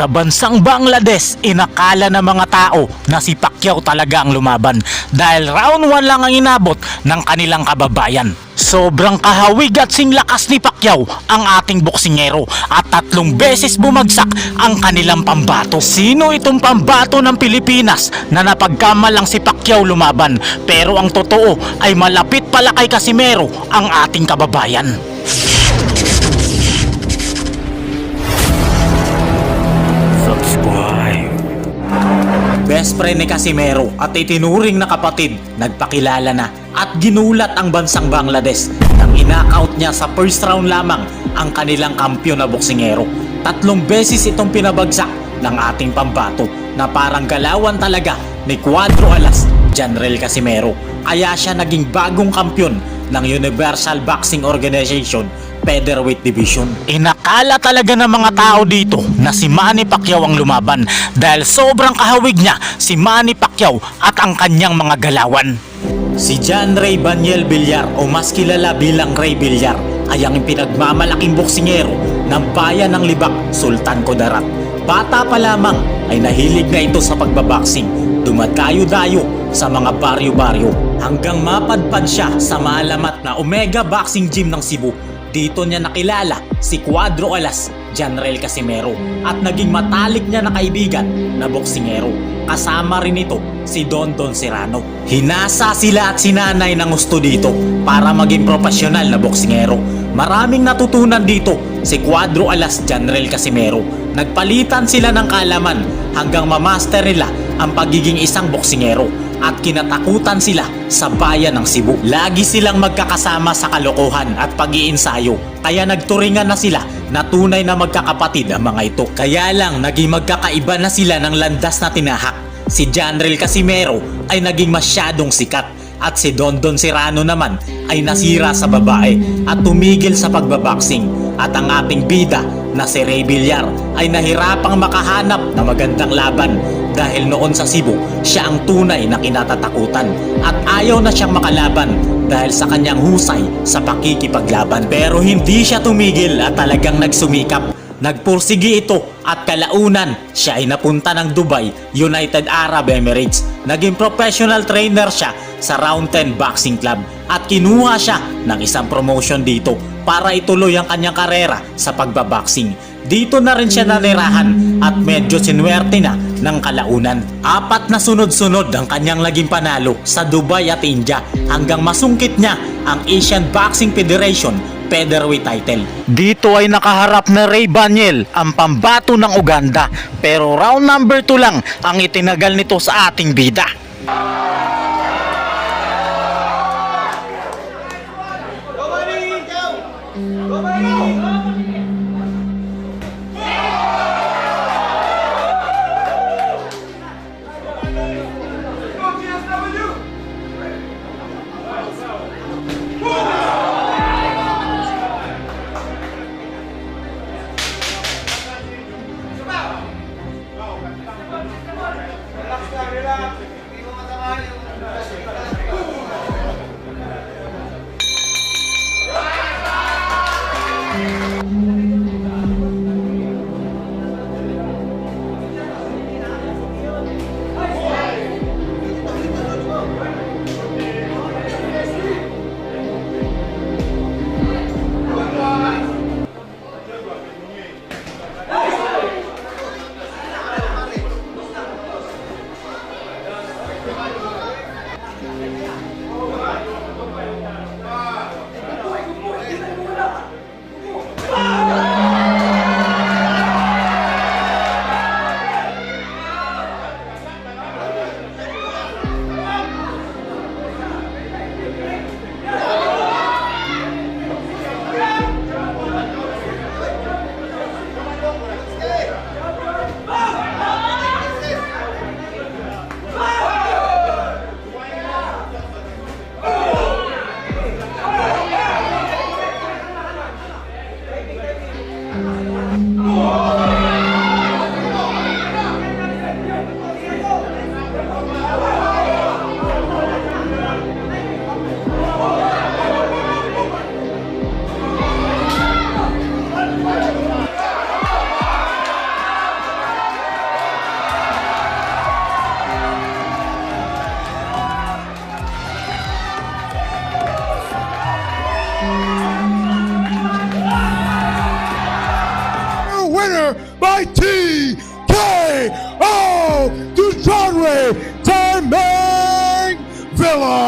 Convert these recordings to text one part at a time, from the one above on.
Sa bansang Bangladesh, inakala ng mga tao na si Pacquiao talaga ang lumaban dahil round 1 lang ang inabot ng kanilang kababayan. Sobrang kahawig at singlakas ni Pacquiao ang ating boksingero at tatlong beses bumagsak ang kanilang pambato. Sino itong pambato ng Pilipinas na napagkamalang si Pacquiao lumaban pero ang totoo ay malapit pala kay Casimero ang ating kababayan. Best friend ni Casimero at itinuring na kapatid, nagpakilala na at ginulat ang bansang Bangladesh nang inakaut niya sa first round lamang ang kanilang kampyon na boksingero. Tatlong beses itong pinabagsak ng ating pambato na parang galawan talaga ni Cuadro Alas, General Casimero. Kaya siya naging bagong kampyon ng Universal Boxing Organization Featherweight Division. Inakala talaga ng mga tao dito na si Manny Pacquiao ang lumaban dahil sobrang kahawig niya si Manny Pacquiao at ang kanyang mga galawan. Si John Ray Baniel Villar o mas kilala bilang Ray Villar ay ang pinagmamalaking boksingero ng bayan ng Libak, Sultan Kudarat. Bata pa lamang ay nahilig na ito sa pagbaboxing. Dumadayo-dayo sa mga baryo-baryo hanggang mapadpad siya sa maalamat na Omega Boxing Gym ng Cebu. Dito niya nakilala si Cuadro Alas, General Casimero at naging matalik niya na kaibigan na boksingero. Kasama rin ito si Don Don Serrano. Hinasa sila at sinanay ng gusto dito para maging profesional na boksingero. Maraming natutunan dito si Cuadro Alas General Casimero. Nagpalitan sila ng kalaman hanggang mamaster nila ang pagiging isang boksingero at kinatakutan sila sa bayan ng Cebu. Lagi silang magkakasama sa kalokohan at pag-iinsayo kaya nagturingan na sila na tunay na magkakapatid ang mga ito. Kaya lang naging magkakaiba na sila ng landas na tinahak. Si Janrel Casimero ay naging masyadong sikat at si Don Don Serrano naman ay nasira sa babae at tumigil sa pagbaboxing at ang ating bida na si Ray Villar ay nahirapang makahanap na magandang laban dahil noon sa Cebu siya ang tunay na kinatatakutan at ayaw na siyang makalaban dahil sa kanyang husay sa pakikipaglaban pero hindi siya tumigil at talagang nagsumikap Nagpursigi ito at kalaunan siya ay napunta ng Dubai, United Arab Emirates. Naging professional trainer siya sa Round 10 Boxing Club at kinuha siya ng isang promotion dito para ituloy ang kanyang karera sa pagbaboxing. Dito na rin siya nanirahan at medyo sinuwerte na ng kalaunan. Apat na sunod-sunod ang kanyang naging panalo sa Dubai at India hanggang masungkit niya ang Asian Boxing Federation featherweight title. Dito ay nakaharap na Ray Baniel ang pambato ng Uganda pero round number 2 lang ang itinagal nito sa ating bida. TKO Dujanre Temeng Villa.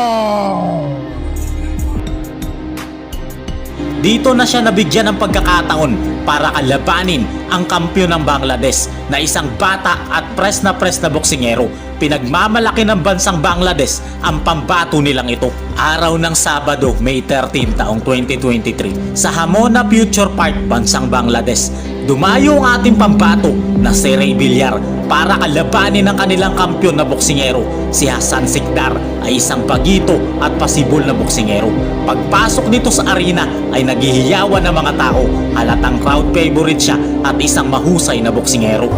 Dito na siya nabigyan ng pagkakataon para kalabanin ang kampyon ng Bangladesh na isang bata at press na press na boksingero. Pinagmamalaki ng bansang Bangladesh ang pambato nilang ito. Araw ng Sabado, May 13 taong 2023 sa Hamona Future Park, bansang Bangladesh. Dumayo ang ating pambato na si Ray Villar para kalabanin ang kanilang kampyon na boksingero. Si Hassan Sikdar ay isang pagito at pasibol na boksingero. Pagpasok nito sa arena ay naghihiyawan ng mga tao. Halatang crowd favorite siya at isang mahusay na boksingero.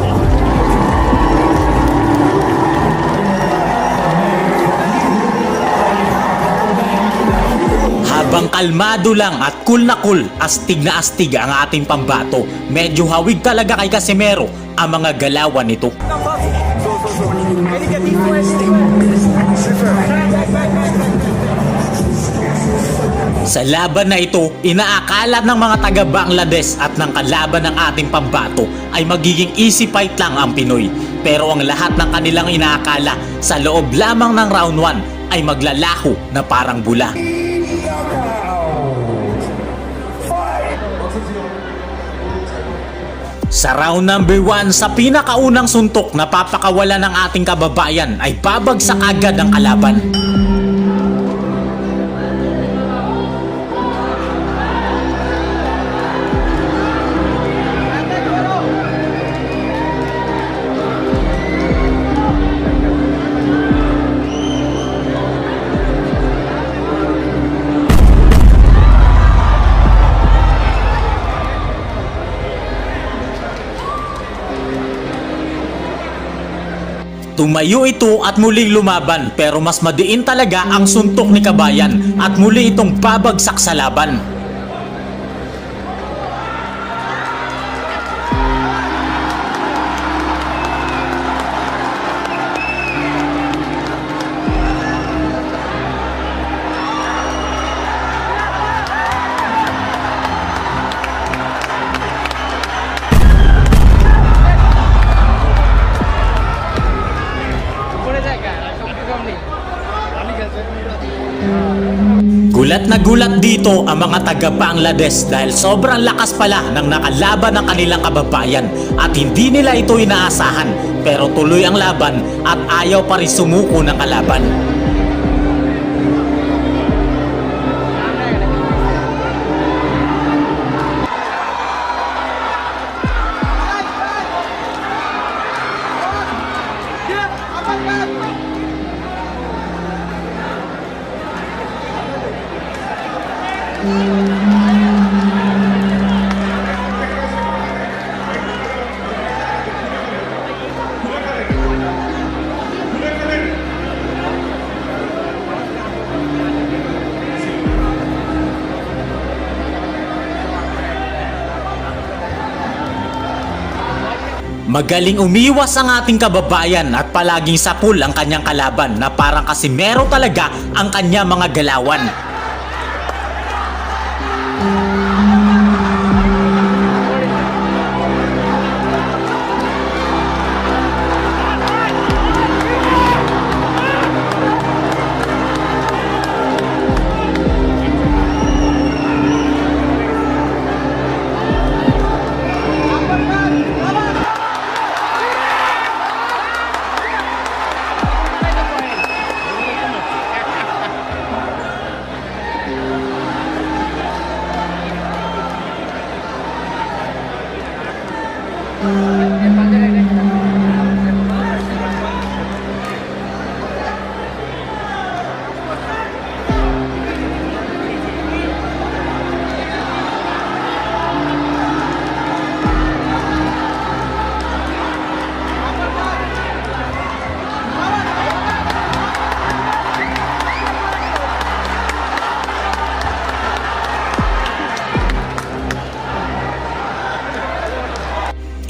Habang kalmado lang at cool na cool, astig na astig ang ating pambato, medyo hawig talaga kay Casimero ang mga galawan nito. Sa laban na ito, inaakala ng mga taga Bangladesh at ng kalaban ng ating pambato ay magiging easy fight lang ang Pinoy. Pero ang lahat ng kanilang inaakala sa loob lamang ng round 1 ay maglalaho na parang bula. Sa round number 1, sa pinakaunang suntok na papakawala ng ating kababayan ay babagsak agad ang kalaban. Tumayo ito at muling lumaban pero mas madiin talaga ang suntok ni Kabayan at muli itong babagsak sa laban. Gulat na gulat dito ang mga taga Bangladesh dahil sobrang lakas pala ng nakalaban ng kanilang kababayan at hindi nila ito inaasahan pero tuloy ang laban at ayaw pa rin sumuko ng kalaban. Magaling umiwas ang ating kababayan at palaging sapul ang kanyang kalaban na parang kasi meron talaga ang kanya mga galawan.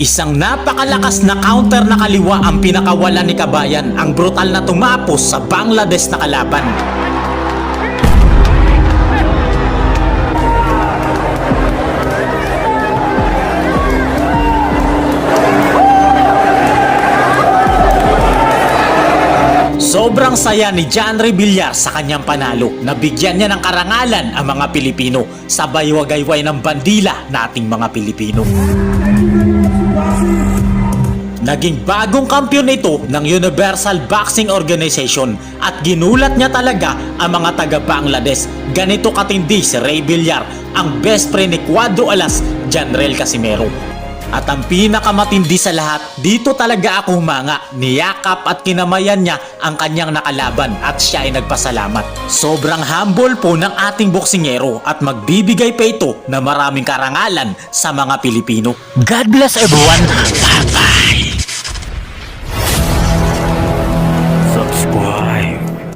Isang napakalakas na counter na kaliwa ang pinakawalan ni Kabayan ang brutal na tumapos sa Bangladesh na kalaban. Sobrang saya ni John Rebillar sa kanyang panalo. Nabigyan niya ng karangalan ang mga Pilipino sa baywagayway ng bandila nating mga Pilipino. Naging bagong kampiyon ito ng Universal Boxing Organization at ginulat niya talaga ang mga taga Bangladesh. Ganito katindi si Ray Villar, ang best friend ni Cuadro Alas, Janrel Casimero. At ang pinakamatindi sa lahat, dito talaga ako humanga. Niyakap at kinamayan niya ang kanyang nakalaban at siya ay nagpasalamat. Sobrang humble po ng ating boksingero at magbibigay pa ito na maraming karangalan sa mga Pilipino. God bless everyone.